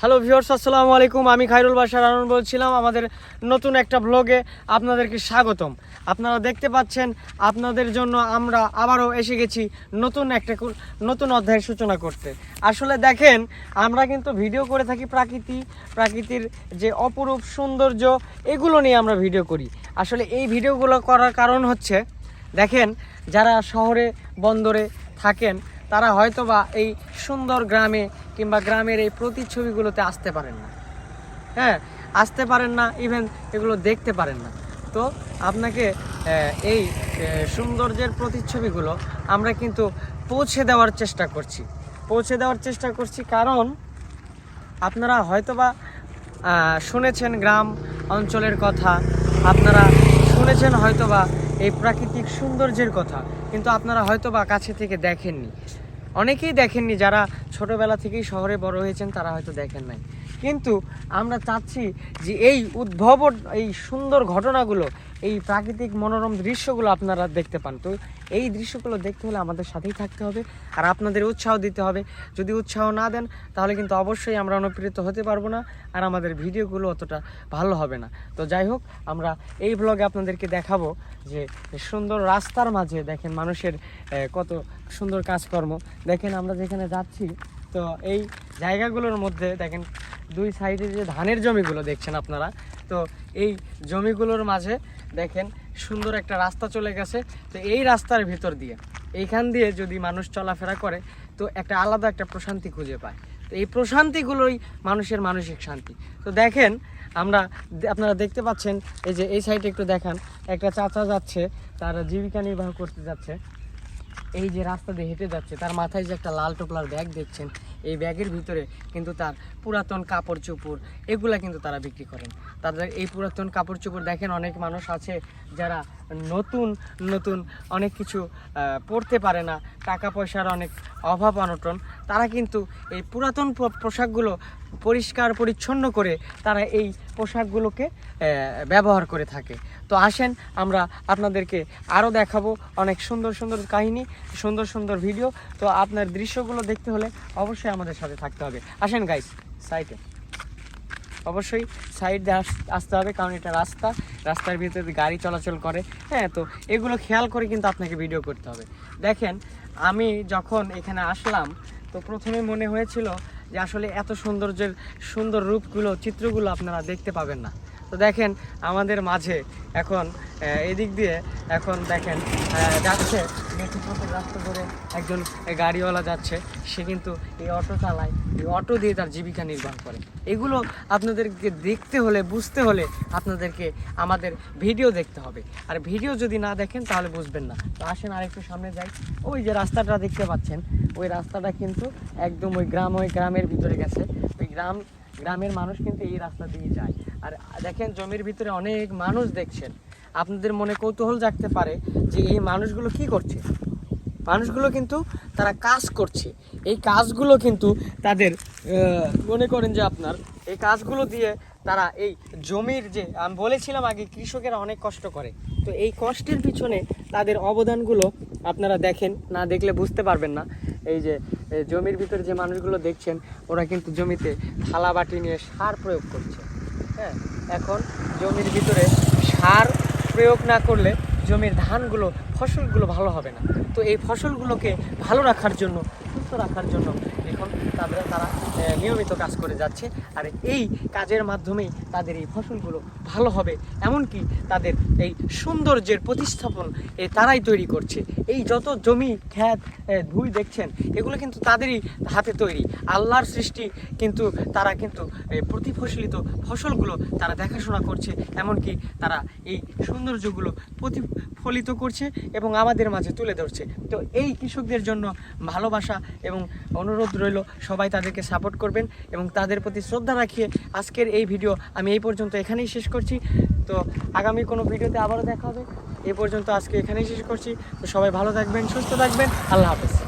Hello viewers, আসসালামু আলাইকুম। আমি খাইরুল বাসার আনন্দ বলছিলাম। আমাদের নতুন একটা ব্লগে আপনাদেরকে স্বাগতম। আপনারা দেখতে পাচ্ছেন, আপনাদের জন্য আমরা আবারও এসে গেছি নতুন একটা নতুন অধ্যায়ের সূচনা করতে। আসলে দেখেন, আমরা কিন্তু ভিডিও করে থাকি প্রাকৃতি, প্রাকৃতির যে অপরূপ সৌন্দর্য, এগুলো নিয়ে আমরা ভিডিও করি। আসলে এই ভিডিওগুলো করার কারণ হচ্ছে, দেখেন, যারা শহরে, বন্দরে থাকেন তারা হয়তো বা এই সুন্দর গ্রামে কিংবা গ্রামের এই প্রতিচ্ছবিগুলোতে আসতে পারেন না। হ্যাঁ আসতে পারেন না ইভেন এগুলো দেখতে পারেন না। তো আপনাকে এই সৌন্দর্যের প্রতিচ্ছবিগুলো আমরা কিন্তু পৌঁছে দেওয়ার চেষ্টা করছি। পৌঁছে দেওয়ার চেষ্টা করছি কারণ আপনারা হয়তোবা শুনেছেন গ্রাম অঞ্চলের কথা। আপনারা শুনেছেন হয়তোবা এই প্রাকৃতিক সৌন্দর্যের কথা, কিন্তু আপনারা হয়তো বা কাছে থেকে দেখেননি। অনেকেই দেখেননি, যারা ছোটবেলা থেকেই শহরে বড় হয়েছেন, তারা হয়তো দেখেন নাই। কিন্তু আমরা চাচ্ছি যে এই উদ্ভবন এই সুন্দর ঘটনাগুলো এই প্রাকৃতিক মনোরম দৃশ্যগুলো আপনারা দেখতে পান। তো এই দৃশ্যগুলো দেখতে হলে আমাদের সাথেই থাকতে হবে আর আপনাদের উৎসাহ দিতে হবে। যদি উৎসাহ না দেন, তাহলে কিন্তু অবশ্যই আমরা অনুপ্রেরিত হতে পারব না আর আমাদের ভিডিওগুলো অতটা ভালো হবে না। তো যাই হোক, আমরা এই ব্লগে আপনাদেরকে দেখাবো যে সুন্দর রাস্তার মাঝে দেখেন মানুষের কত সুন্দর কাজকর্ম। দেখেন আমরা যেখানে যাচ্ছি, তো এই জায়গাগুলোর মধ্যে দেখেন দুই সাইডে যে ধানের জমিগুলো দেখছেন আপনারা, তো এই জমিগুলোর মাঝে দেখেন, সুন্দর একটা রাস্তা চলে গেছে। তো এই রাস্তার ভিতর দিয়ে, এইখান দিয়ে যদি মানুষ চলাফেরা করে, তো একটা আলাদা একটা প্রশান্তি খুঁজে পায়। তো এই প্রশান্তিগুলোই মানুষের মানসিক শান্তি। তো দেখেন, আমরা আপনারা দেখতে পাচ্ছেন, এই যে এই সাইডে একটু দেখান। একটা চাচা যাচ্ছে, তার জীবিকা নির্বাহ করতে যাচ্ছে। এই যে রাস্তা দিয়ে হেঁটে যাচ্ছে, তার মাথায় যে একটা লাল টোপলার ব্যাগ দেখছেন, এই ব্যাগের ভিতরে কিন্তু তার পুরাতন কাপড় চোপড় এগুলা কিন্তু তারা বিক্রি করেন। তাদের এই পুরাতন কাপড় চোপড় দেখেন অনেক মানুষ আছে যারা নতুন নতুন অনেক কিছু পরতে পারে না, টাকা পয়সার অনেক অভাব, অনটন। তারা কিন্তু এই পুরাতন পোশাকগুলো পরিষ্কার, পরিচ্ছন্ন করে তারা এই পোশাকগুলোকে ব্যবহার করে থাকে। তো আসেন আমরা আপনাদেরকে আরও দেখাবো অনেক সুন্দর সুন্দর কাহিনী, সুন্দর সুন্দর ভিডিও। তো আপনার দৃশ্যগুলো দেখতে হলে অবশ্যই আমাদের সাথে থাকতে হবে। আসেন গাইস সাইডে অবশ্যই সাইড দিয়ে আস- আসতে হবে, কারণ এটা রাস্তা। রাস্তার ভিতরে গাড়ি চলাচল করে হ্যাঁ তো এগুলো খেয়াল করে কিন্তু আপনাকে ভিডিও করতে হবে। দেখেন, আমি যখন এখানে আসলাম, তো প্রথমে মনে হয়েছিল যে আসলে এত সৌন্দর্যের সুন্দর রূপগুলো, চিত্রগুলো আপনারা দেখতে পাবেন না। তো দেখেন আমাদের মাঝে এখন এদিক দিয়ে এখন দেখেন যাচ্ছে মেঠো পথের রাস্তা ধরে একজন গাড়িওয়ালা যাচ্ছে। সে কিন্তু এই অটো চালায়, এই অটো দিয়ে তার জীবিকা নির্বাহ করে। এগুলো আপনাদেরকে দেখতে হলে, বুঝতে হলে আপনাদেরকে আমাদের ভিডিও দেখতে হবে। আর ভিডিও যদি না দেখেন, তাহলে বুঝবেন না। তো আসেন আরেকটু সামনে যাই। ওই যে রাস্তাটা দেখতে পাচ্ছেন, ওই রাস্তাটা কিন্তু একদম ওই গ্রাম, ওই গ্রামের ভিতরে গেছে। ওই গ্রাম গ্রামের মানুষ কিন্তু এই রাস্তা দিয়ে যায়। আর দেখেন জমির ভিতরে অনেক মানুষ দেখছেন। আপনাদের মনে কৌতূহল জাগতে পারে যে এই মানুষগুলো কি করছে? মানুষগুলো কিন্তু তারা কাজ করছে। এই কাজগুলো কিন্তু তাদের মনে করেন যে আপনার, এই কাজগুলো দিয়ে তারা এই জমির যে, আমি বলেছিলাম আগে, কৃষকেরা অনেক কষ্ট করে। তো এই কষ্টের পিছনে তাদের অবদানগুলো আপনারা দেখেন, না দেখলে বুঝতে পারবেন না। এই যে জমির ভিতরে যে মানুষগুলো দেখছেন, ওরা কিন্তু জমিতে থালা বাটি নিয়ে সার প্রয়োগ করছে। হ্যাঁ এখন জমির ভিতরে সার প্রয়োগ না করলে জমির ধানগুলো, ফসলগুলো ভালো হবে না। তো এই ফসলগুলোকে ভালো রাখার জন্য সুস্থ রাখার জন্য এখন তাদের তারা নিয়মিত কাজ করে যাচ্ছে। আর এই কাজের মাধ্যমেই তাদের এই ফসলগুলো ভালো হবে। এমনকি তাদের এই সৌন্দর্যের প্রতিস্থাপন এ তারাই তৈরি করছে। এই যত জমি খ্যাত ভুই দেখছেন, এগুলো কিন্তু তাদেরই হাতে তৈরি। আল্লাহর সৃষ্টি কিন্তু তারা কিন্তু প্রতিফসলিত ফসলগুলো তারা দেখাশোনা করছে। এমনকি তারা এই সৌন্দর্যগুলো প্রতিফলিত করছে এবং আমাদের মাঝে তুলে ধরছে। তো এই কৃষকদের জন্য ভালোবাসা এবং অনুরোধ রইল, সবাই তাদেরকে সাপোর্ট করবেন এবং তাদের প্রতি শ্রদ্ধা রাখিয়ে আজকের এই ভিডিও আমি এই পর্যন্ত এখানেই শেষ করছি। তো আগামী কোনো ভিডিওতে আবারও দেখা হবে। এই পর্যন্ত আজকে এখানেই শেষ করছি। তো সবাই ভালো থাকবেন, সুস্থ থাকবেন। আল্লাহ হাফেজ।